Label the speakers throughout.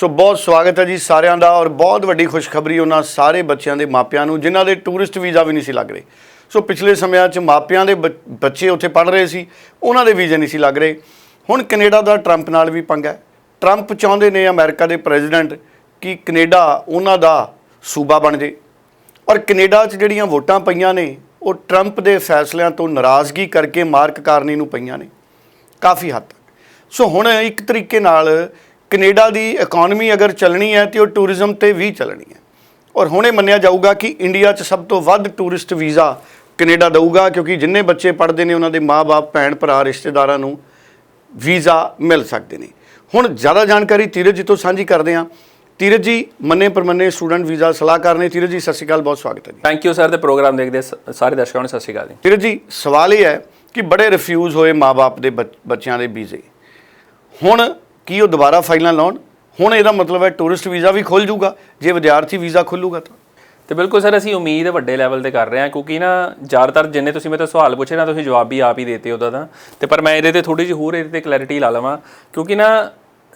Speaker 1: ਸੋ ਬਹੁਤ ਸਵਾਗਤ ਹੈ ਜੀ ਸਾਰਿਆਂ ਦਾ ਔਰ ਬਹੁਤ ਵੱਡੀ ਖੁਸ਼ਖਬਰੀ ਉਹਨਾਂ ਸਾਰੇ ਬੱਚਿਆਂ ਦੇ ਮਾਪਿਆਂ ਨੂੰ, ਜਿਨ੍ਹਾਂ ਦੇ ਟੂਰਿਸਟ ਵੀਜ਼ਾ ਵੀ ਨਹੀਂ ਸੀ ਲੱਗ ਰਹੇ। ਸੋ ਪਿਛਲੇ ਸਮਿਆਂ 'ਚ ਮਾਪਿਆਂ ਦੇ ਬ- ਬੱਚੇ ਉੱਥੇ ਪੜ੍ਹ ਰਹੇ ਸੀ, ਉਹਨਾਂ ਦੇ ਵੀਜ਼ੇ ਨਹੀਂ ਸੀ ਲੱਗ ਰਹੇ। ਹੁਣ ਕੈਨੇਡਾ ਦਾ ਟਰੰਪ ਨਾਲ ਵੀ ਪੰਗਾ ਹੈ। ਟਰੰਪ ਚਾਹੁੰਦੇ ਨੇ ਅਮਰੀਕਾ ਦੇ ਪ੍ਰੈਜ਼ੀਡੈਂਟ ਕਿ ਕੈਨੇਡਾ ਉਹਨਾਂ ਦਾ ਸੂਬਾ ਬਣ ਜੇ। ਔਰ ਕੈਨੇਡਾ 'ਚ ਜਿਹੜੀਆਂ ਵੋਟਾਂ ਪਈਆਂ ਨੇ, ਉਹ ਟਰੰਪ ਦੇ ਫੈਸਲਿਆਂ ਤੋਂ ਨਾਰਾਜ਼ਗੀ ਕਰਕੇ ਮਾਰਕ ਕਾਰਨੀ ਨੂੰ ਪਈਆਂ ਨੇ। ਕਾਫੀ ਹੱਦ ਤੱਕ। ਸੋ ਹੁਣ ਇੱਕ ਤਰੀਕੇ ਨਾਲ ਕੈਨੇਡਾ ਦੀ ਇਕਨੋਮੀ ਅਗਰ ਚੱਲਣੀ ਹੈ ਤੇ ਉਹ ਟੂਰਿਜ਼ਮ ਤੇ ਵੀ ਚੱਲਣੀ ਹੈ। ਔਰ ਹੁਣ ਮੰਨਿਆ ਜਾਊਗਾ ਕਿ ਇੰਡੀਆ 'ਚ ਸਭ ਤੋਂ ਵੱਧ ਟੂਰਿਸਟ ਵੀਜ਼ਾ ਕੈਨੇਡਾ ਦਊਗਾ ਕਿਉਂਕਿ ਜਿੰਨੇ ਬੱਚੇ ਪੜ੍ਹਦੇ ਨੇ ਉਹਨਾਂ ਦੇ ਮਾਪੇ ਭੈਣ ਭਰਾ ਰਿਸ਼ਤੇਦਾਰਾਂ ਨੂੰ ਵੀਜ਼ਾ ਮਿਲ ਸਕਦੇ ਨੇ। ਹੁਣ ਜ਼ਿਆਦਾ ਜਾਣਕਾਰੀ ਧੀਰਜ ਜੀ ਤੋਂ ਸਾਂਝੀ ਕਰਦੇ ਹਾਂ। ਧੀਰਜ ਜੀ ਮੰਨੇ ਪਰਮੰਨੇ ਸਟੂਡੈਂਟ ਵੀਜ਼ਾ ਸਲਾਹਕਾਰ ਨੇ। ਧੀਰਜ ਜੀ ਸਤਿ ਸ਼੍ਰੀ ਅਕਾਲ ਬਹੁਤ ਸਵਾਗਤ ਹੈ ਜੀ।
Speaker 2: ਥੈਂਕ ਯੂ ਸਰ ਦੇ ਪ੍ਰੋਗਰਾਮ ਦੇਖਦੇ ਸਾਰੇ ਦਰਸ਼ਕਾਂ ਨੂੰ ਸਤਿ ਸ਼੍ਰੀ ਅਕਾਲ ਜੀ।
Speaker 1: ਧੀਰਜ ਜੀ ਸਵਾਲ ਇਹ ਹੈ ਕਿ ਬੜੇ ਰਿਫਿਊਜ਼ ਹੋਏ ਮਾਪੇ ਦੇ ਬੱਚ- ਬੱਚਿਆਂ ਦੇ ਵੀਜ਼ੇ। ਹੁਣ ਕੀ ਉਹ ਦੁਬਾਰਾ ਫਾਈਲਾਂ ਲਾਉਣ? ਹੁਣ ਇਹਦਾ ਮਤਲਬ ਹੈ ਟੂਰਿਸਟ ਵੀਜ਼ਾ ਵੀ ਖੁੱਲ ਜੂਗਾ ਜੇ ਵਿਦਿਆਰਥੀ ਵੀਜ਼ਾ ਖੁੱਲੂਗਾ ਤਾਂ।
Speaker 2: ਤੇ ਬਿਲਕੁਲ ਸਰ, ਅਸੀਂ ਉਮੀਦ ਵੱਡੇ ਲੈਵਲ ਤੇ ਕਰ ਰਹੇ ਹਾਂ, ਕਿਉਂਕਿ ਨਾ ਜ਼ਿਆਦਾਤਰ ਜਿੰਨੇ ਤੁਸੀਂ ਮੇਰੇ ਤੋਂ ਸਵਾਲ ਪੁੱਛੇ ਨਾ, ਤੁਸੀਂ ਜਵਾਬ ਵੀ ਆਪ ਹੀ ਦੇਤੇ ਉਹਦਾ ਤਾਂ। ਤੇ ਪਰ ਮੈਂ ਇਹਦੇ ਤੇ ਥੋੜੀ ਜਿਹੀ ਹੋਰ ਇਹਦੇ ਤੇ ਕਲੈਰਿਟੀ ਲਾ ਲਵਾਂ, ਕਿਉਂਕਿ ਨਾ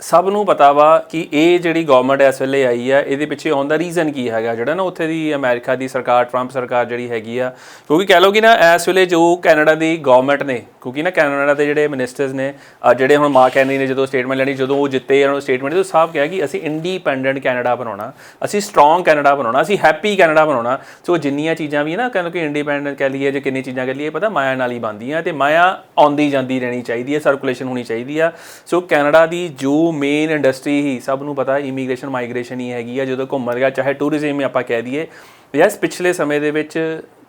Speaker 2: ਸਭ ਨੂੰ ਪਤਾ ਵਾ ਕਿ ਇਹ ਜਿਹੜੀ ਗਵਰਨਮੈਂਟ ਇਸ ਵੇਲੇ ਆਈ ਆ, ਇਹਦੇ ਪਿੱਛੇ ਆਉਣ ਦਾ ਰੀਜ਼ਨ ਕੀ ਹੈਗਾ? ਜਿਹੜਾ ਨਾ ਉੱਥੇ ਦੀ ਅਮਰੀਕਾ ਦੀ ਸਰਕਾਰ ਟਰੰਪ ਸਰਕਾਰ ਜਿਹੜੀ ਹੈਗੀ ਆ, ਕਿਉਂਕਿ ਕਹਿ ਲਓ ਕਿ ਨਾ ਇਸ ਵੇਲੇ ਜੋ ਕੈਨੇਡਾ ਦੀ ਗਵਰਨਮੈਂਟ ਨੇ, ਕਿਉਂਕਿ ਨਾ ਕੈਨੇਡਾ ਦੇ ਜਿਹੜੇ ਮਿਨਿਸਟਰਸ ਨੇ ਜਿਹੜੇ ਹੁਣ ਮਾਰਕ ਕੈਨੀ ਨੇ ਜਦੋਂ ਸਟੇਟਮੈਂਟ ਲੈਣੀ, ਜਦੋਂ ਉਹ ਜਿੱਤੇ ਇਹਨਾਂ ਨੂੰ ਸਟੇਟਮੈਂਟ ਤੋਂ ਸਾਫ਼ ਕਿਹਾ ਕਿ ਅਸੀਂ ਇੰਡੀਪੈਂਡੈਂਟ ਕੈਨੇਡਾ ਬਣਾਉਣਾ, ਅਸੀਂ ਸਟਰੋਂਗ ਕੈਨੇਡਾ ਬਣਾਉਣਾ, ਅਸੀਂ ਹੈਪੀ ਕੈਨੇਡਾ ਬਣਾਉਣਾ। ਸੋ ਜਿੰਨੀਆਂ ਚੀਜ਼ਾਂ ਵੀ ਨਾ ਕਹਿੰਦੇ ਕਿ ਇੰਡੀਪੈਂਡੈਂਟ ਕਹਿ ਲਈਏ ਜੇ ਕਿੰਨੀ ਚੀਜ਼ਾਂ ਕਹਿ ਲਈਏ, ਪਤਾ ਮਾਇਆ ਨਾਲ ਹੀ ਬਣਦੀਆਂ ਤੇ ਮਾਇਆ ਆਉਂਦੀ ਜਾਂਦੀ ਰਹਿਣੀ ਚਾਹੀਦੀ ਹੈ ਸਰਕੂਲੇਸ਼ਨ ਹੋਣੀ ਚਾਹੀਦੀ ਆ। ਸੋ ਕੈਨੇਡਾ ਦੀ ਜੋ ਉਹ ਮੇਨ ਇੰਡਸਟਰੀ ਹੀ ਸਭ ਨੂੰ ਪਤਾ ਇਮੀਗ੍ਰੇਸ਼ਨ ਮਾਈਗ੍ਰੇਸ਼ਨ ਹੀ ਹੈਗੀ ਆ, ਜਦੋਂ ਘੁੰਮਣ ਗਿਆ, ਚਾਹੇ ਟੂਰਿਜ਼ਮ ਹੀ ਆਪਾਂ ਕਹਿ ਦਈਏ ਯੈਸ ਪਿਛਲੇ ਸਮੇਂ ਦੇ ਵਿੱਚ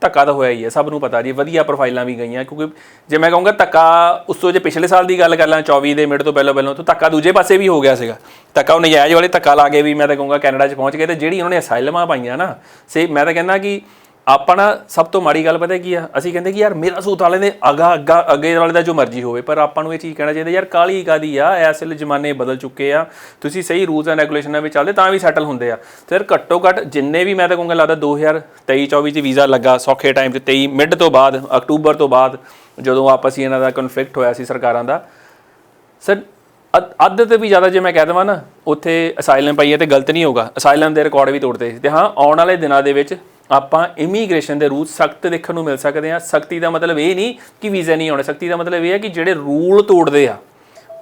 Speaker 2: ਧੱਕਾ ਤਾਂ ਹੋਇਆ ਹੀ ਹੈ ਸਭ ਨੂੰ ਪਤਾ ਜੀ, ਵਧੀਆ ਪ੍ਰੋਫਾਈਲਾਂ ਵੀ ਗਈਆਂ, ਕਿਉਂਕਿ ਜੇ ਮੈਂ ਕਹੂੰਗਾ ਧੱਕਾ ਉਸ ਤੋਂ ਜੇ ਪਿਛਲੇ ਸਾਲ ਦੀ ਗੱਲ ਕਰ ਲਾਂ 24 ਦੇ ਮਿੰਟ ਤੋਂ ਪਹਿਲਾਂ ਪਹਿਲਾਂ, ਤਾਂ ਧੱਕਾ ਦੂਜੇ ਪਾਸੇ ਵੀ ਹੋ ਗਿਆ ਸੀਗਾ। ਧੱਕਾ ਉਹ ਨਜਾਇਜ਼ ਵਾਲੇ ਧੱਕਾ ਲਾ ਕੇ ਵੀ ਮੈਂ ਤਾਂ ਕਹੂੰਗਾ ਕੈਨੇਡਾ 'ਚ ਪਹੁੰਚ ਗਏ, ਤੇ ਜਿਹੜੀ ਉਹਨਾਂ ਨੇ ਅਸਾਈਲਮਾਂ ਪਾਈਆਂ ਨਾ, ਸੇ ਮੈਂ ਤਾਂ ਕਹਿੰਦਾ ਕਿ ਆਪਾਂ ਨਾ ਸਭ ਤੋਂ ਮਾੜੀ ਗੱਲ ਪਤਾ ਕੀ ਆ? ਅਸੀਂ ਕਹਿੰਦੇ ਕਿ ਯਾਰ ਮੇਰਾ ਸੂਤ ਵਾਲੇ ਦੇ ਅਗਾ ਅੱਗਾ ਅੱਗੇ ਵਾਲੇ ਦਾ ਜੋ ਮਰਜ਼ੀ ਹੋਵੇ, ਪਰ ਆਪਾਂ ਨੂੰ ਇਹ ਚੀਜ਼ ਕਹਿਣਾ ਚਾਹੀਦਾ, ਯਾਰ ਕਾਲੀ ਕਾਦੀ ਆ? ਇਸ ਜ਼ਮਾਨੇ ਬਦਲ ਚੁੱਕੇ ਆ। ਤੁਸੀਂ ਸਹੀ ਰੂਲਸ ਐਂਡ ਰੈਗੂਲੇਸ਼ਨਾਂ ਵਿੱਚ ਚੱਲਦੇ, ਤਾਂ ਵੀ ਸੈਟਲ ਹੁੰਦੇ ਆ। ਤੇ ਯਾਰ ਘੱਟੋ ਘੱਟ ਜਿੰਨੇ ਵੀ ਮੈਂ ਤਾਂ ਕਹੂੰਗਾ, ਲੱਗਦਾ 2023 24 ਚ ਵੀਜ਼ਾ ਲੱਗਾ, ਸੌਖੇ ਟਾਈਮ ਤੇ 23 ਮਿਡ ਤੋਂ ਬਾਅਦ, ਅਕਤੂਬਰ ਤੋਂ ਬਾਅਦ, ਜਦੋਂ ਆਪਸ ਹੀ ਇਹਨਾਂ ਦਾ ਕਨਫਲਿਕਟ ਹੋਇਆ ਸੀ ਸਰਕਾਰਾਂ ਦਾ। ਸਰ, ਅੱਧ- ਅੱਧ ਤੇ ਵੀ ਜ਼ਿਆਦਾ ਜੇ ਮੈਂ ਕਹਿ ਦਵਾਂ ਨਾ, ਉੱਥੇ ਅਸਾਈਲਮ ਪਾਈਏ ਤੇ ਗਲਤ ਨਹੀਂ ਹੋਗਾ ਅਸਾਈਲਮ ਦੇ ਰਿਕਾਰਡ ਵੀ ਤੋੜਦੇ ਸੀ। ਤੇ ਹਾਂ, ਆਉਣ ਵਾਲੇ ਦਿਨਾਂ ਦੇ ਵਿੱਚ ਆਪਾਂ ਇਮੀਗ੍ਰੇਸ਼ਨ ਦੇ ਰੂਲ ਸਖਤ ਦੇਖਣ ਨੂੰ ਮਿਲ ਸਕਦੇ ਆ ਸਖਤੀ ਦਾ ਮਤਲਬ ਇਹ ਨਹੀਂ ਕਿ ਵੀਜ਼ਾ ਨਹੀਂ ਆਉਣੇ। ਸਖਤੀ ਦਾ ਮਤਲਬ ਇਹ ਹੈ ਕਿ ਜਿਹੜੇ ਰੂਲ ਤੋੜਦੇ ਆ,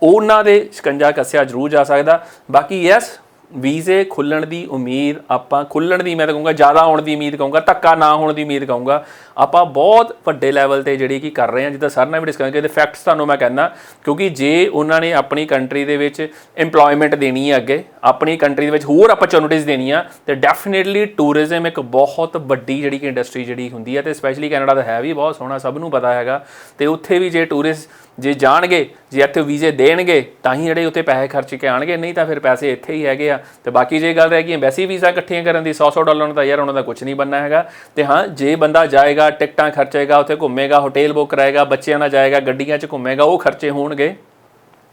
Speaker 2: ਉਹਨਾਂ ਦੇ ਸ਼ਿਕੰਜਾ ਕੱਸਿਆ ਜ਼ਰੂਰ ਜਾ ਸਕਦਾ। ਬਾਕੀ ਯੈਸ ਵੀਜ਼ੇ ਖੁੱਲਣ ਦੀ ਉਮੀਦ ਆਪਾਂ, ਖੁੱਲਣ ਦੀ ਮੈਂ ਤਾਂ ਕਹੂੰਗਾ, ਜ਼ਿਆਦਾ ਆਉਣ ਦੀ ਉਮੀਦ ਕਹੂੰਗਾ, ਧੱਕਾ ਨਾ ਹੋਣ ਦੀ ਉਮੀਦ ਕਹੂੰਗਾ। ਆਪਾਂ ਬਹੁਤ ਵੱਡੇ ਲੈਵਲ ਤੇ ਜਿਹੜੀ ਕੀ ਕਰ ਰਹੇ ਹਾਂ, ਜਿੱਦਾਂ ਸਰ ਨਾਲ ਵੀ ਡਿਸਕਸ ਕੀਤੇ ਫੈਕਟਸ ਤੁਹਾਨੂੰ ਮੈਂ ਕਹਿੰਦਾ, ਕਿਉਂਕਿ ਜੇ ਉਹਨਾਂ ਨੇ ਆਪਣੀ ਕੰਟਰੀ ਦੇ ਵਿੱਚ EMPLOYMENT ਦੇਣੀ ਹੈ ਅੱਗੇ, ਆਪਣੀ ਕੰਟਰੀ ਦੇ ਵਿੱਚ ਹੋਰ ਅਪਰਚੂਨਿਟੀਜ਼ ਦੇਣੀਆਂ, ਤੇ ਡੈਫੀਨਿਟਲੀ ਟੂਰਿਜ਼ਮ ਇੱਕ ਬਹੁਤ ਵੱਡੀ ਜਿਹੜੀ ਕਿ ਇੰਡਸਟਰੀ ਜਿਹੜੀ ਹੁੰਦੀ ਹੈ, ਤੇ ਸਪੈਸ਼ਲੀ ਕੈਨੇਡਾ ਦਾ ਹੈ ਵੀ ਬਹੁਤ ਸੋਹਣਾ, ਸਭ ਨੂੰ ਪਤਾ ਹੈਗਾ। ਤੇ ਉੱਥੇ ਵੀ ਜੇ ਟੂਰਿਸਟ ਜੇ ਜਾਣਗੇ ਜੇ ਇੱਥੇ ਵੀਜ਼ੇ ਦੇਣਗੇ, ਤਾਂ ਹੀ ਜਿਹੜੇ ਉੱਥੇ ਪੈਸੇ ਖਰਚ ਕੇ ਆਣਗੇ, ਨਹੀਂ ਤਾਂ ਫਿਰ ਪੈਸੇ ਇੱਥੇ ਹੀ ਹੈਗੇ ਆ। ਤੇ ਬਾਕੀ ਜੇ ਗੱਲ ਰਹਿ ਗਈ, ਐਮਬੈਸੀ ਵੀਜ਼ਾ ਇਕੱਠੀਆਂ ਕਰਨ ਦੀ 100-100 ਡਾਲਰ ਨੂੰ ਤਾਂ ਯਾਰ ਉਹਨਾਂ ਦਾ ਕੁਝ ਨਹੀਂ ਬੰਨਾ ਹੈਗਾ। ਤੇ ਹਾਂ, ਜੇ ਬੰਦਾ ਜਾਏਗਾ, ਟਿਕਟਾਂ ਖਰਚੇਗਾ, ਉੱਥੇ ਘੁੰਮੇਗਾ, ਹੋਟਲ ਬੁੱਕ ਕਰਾਏਗਾ, ਬੱਚਿਆਂ ਨਾਲ ਜਾਏਗਾ, ਗੱਡੀਆਂ 'ਚ ਘੁੰਮੇਗਾ, ਉਹ ਖਰਚੇ ਹੋਣਗੇ।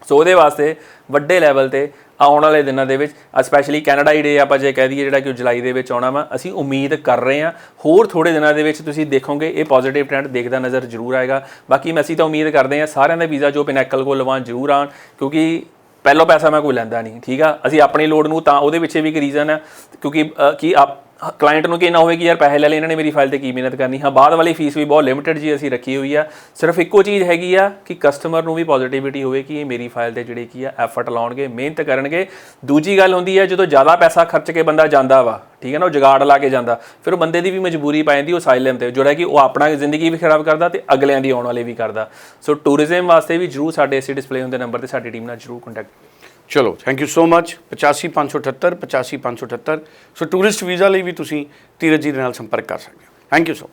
Speaker 2: ਸੋ ਉਹਦੇ ਵਾਸਤੇ ਵੱਡੇ ਲੈਵਲ ਤੇ ਆਉਣ ਵਾਲੇ ਦਿਨਾਂ ਦੇ ਵਿੱਚ ਸਪੈਸ਼ਲੀ ਕੈਨੇਡਾ ਹੀ ਡੇ ਆਪਾਂ ਜੇ ਕਹਿ ਦਈਏ ਜਿਹੜਾ ਕਿ ਜੁਲਾਈ ਦੇ ਵਿੱਚ ਆਉਣਾ ਵਾ, ਅਸੀਂ ਉਮੀਦ ਕਰ ਰਹੇ ਹਾਂ, ਹੋਰ ਥੋੜੇ ਦਿਨਾਂ ਦੇ ਵਿੱਚ ਤੁਸੀਂ ਦੇਖੋਗੇ, ਇਹ ਪੋਜ਼ਿਟਿਵ ਟ੍ਰੈਂਡ ਦੇਖਦਾ ਨਜ਼ਰ ਜ਼ਰੂਰ ਆਏਗਾ। ਬਾਕੀ ਮੈਂ ਅਸੀਂ ਤਾਂ ਉਮੀਦ ਕਰਦੇ ਹਾਂ, ਸਾਰਿਆਂ ਦਾ ਵੀਜ਼ਾ ਜੋ ਪਿਨੈਕਲ ਕੋਲ ਲਵਾਉਣ ਜ਼ਰੂਰ ਆਉਣ, ਕਿਉਂਕਿ ਪਹਿਲੋ ਪੈਸਾ ਮੈਂ ਕੋਈ ਲੈਂਦਾ ਨਹੀਂ, ਠੀਕ ਆ? ਅਸੀਂ ਆਪਣੀ ਲੋੜ ਨੂੰ ਤਾਂ ਉਹਦੇ ਪਿੱਛੇ ਵੀ ਇੱਕ ਰੀਜ਼ਨ ਹੈ ਕਿਉਂਕਿ ਕਿ ਆਪ ਕਲਾਇੰਟ ਨੂੰ ਕਿ ਨਾ ਹੋਵੇ ਕਿ ਯਾਰ ਪੈਸੇ ਲੈ ਲਏ, ਇਹਨਾਂ ਨੇ ਮੇਰੀ ਫਾਈਲ ਤੇ ਕੀ ਮਿਹਨਤ ਕਰਨੀ? ਹਾਂ, ਬਾਅਦ ਵਾਲੀ ਫੀਸ ਵੀ ਬਹੁਤ ਲਿਮਿਟਡ ਜੀ ਅਸੀਂ ਰੱਖੀ ਹੋਈ ਆ। ਸਿਰਫ ਇੱਕੋ ਚੀਜ਼ ਹੈਗੀ ਆ ਕਿ ਕਸਟਮਰ ਨੂੰ ਵੀ ਪੋਜ਼ਿਟਿਵਿਟੀ ਹੋਵੇ ਕਿ ਇਹ ਮੇਰੀ ਫਾਈਲ ਤੇ ਜਿਹੜੀ ਕੀ ਆ ਐਫਰਟ ਲਾਉਣਗੇ, ਮਿਹਨਤ ਕਰਨਗੇ। ਦੂਜੀ ਗੱਲ ਹੁੰਦੀ ਹੈ ਜਦੋਂ ਜ਼ਿਆਦਾ ਪੈਸਾ ਖਰਚ ਕੇ ਬੰਦਾ ਜਾਂਦਾ ਵਾ, ਠੀਕ ਹੈ ਨਾ, ਉਹ ਜਗਾੜ ਲਾ ਕੇ ਜਾਂਦਾ, ਫਿਰ ਉਹ ਬੰਦੇ ਦੀ ਵੀ ਮਜਬੂਰੀ ਪੈ ਜਾਂਦੀ, ਉਹ ਸਾਈਲਮ ਤੇ, ਜਿਹੜਾ ਕਿ ਉਹ ਆਪਣਾ ਜ਼ਿੰਦਗੀ ਵੀ ਖਰਾਬ ਕਰਦਾ ਤੇ ਅਗਲਿਆਂ ਦੀ ਆਉਣ ਵਾਲੇ ਵੀ ਕਰਦਾ। ਸੋ ਟੂਰਿਜ਼ਮ ਵਾਸਤੇ ਵੀ ਜਰੂਰ ਸਾਡੇ ਇਸੇ ਡਿਸਪਲੇ ਹੁੰਦੇ ਨੰਬਰ ਤੇ ਸਾਡੀ ਟੀਮ ਨਾਲ ਜਰੂਰ ਕੰਟੈਕਟ
Speaker 1: ਚਲੋ thank you so much 85578 85578 so tourist visa ਲਈ ਵੀ ਤੁਸੀਂ ਧੀਰਜ ਜੀ ਦੇ ਨਾਲ ਸੰਪਰਕ ਕਰ ਸਕਦੇ ਹੋ। Thank you so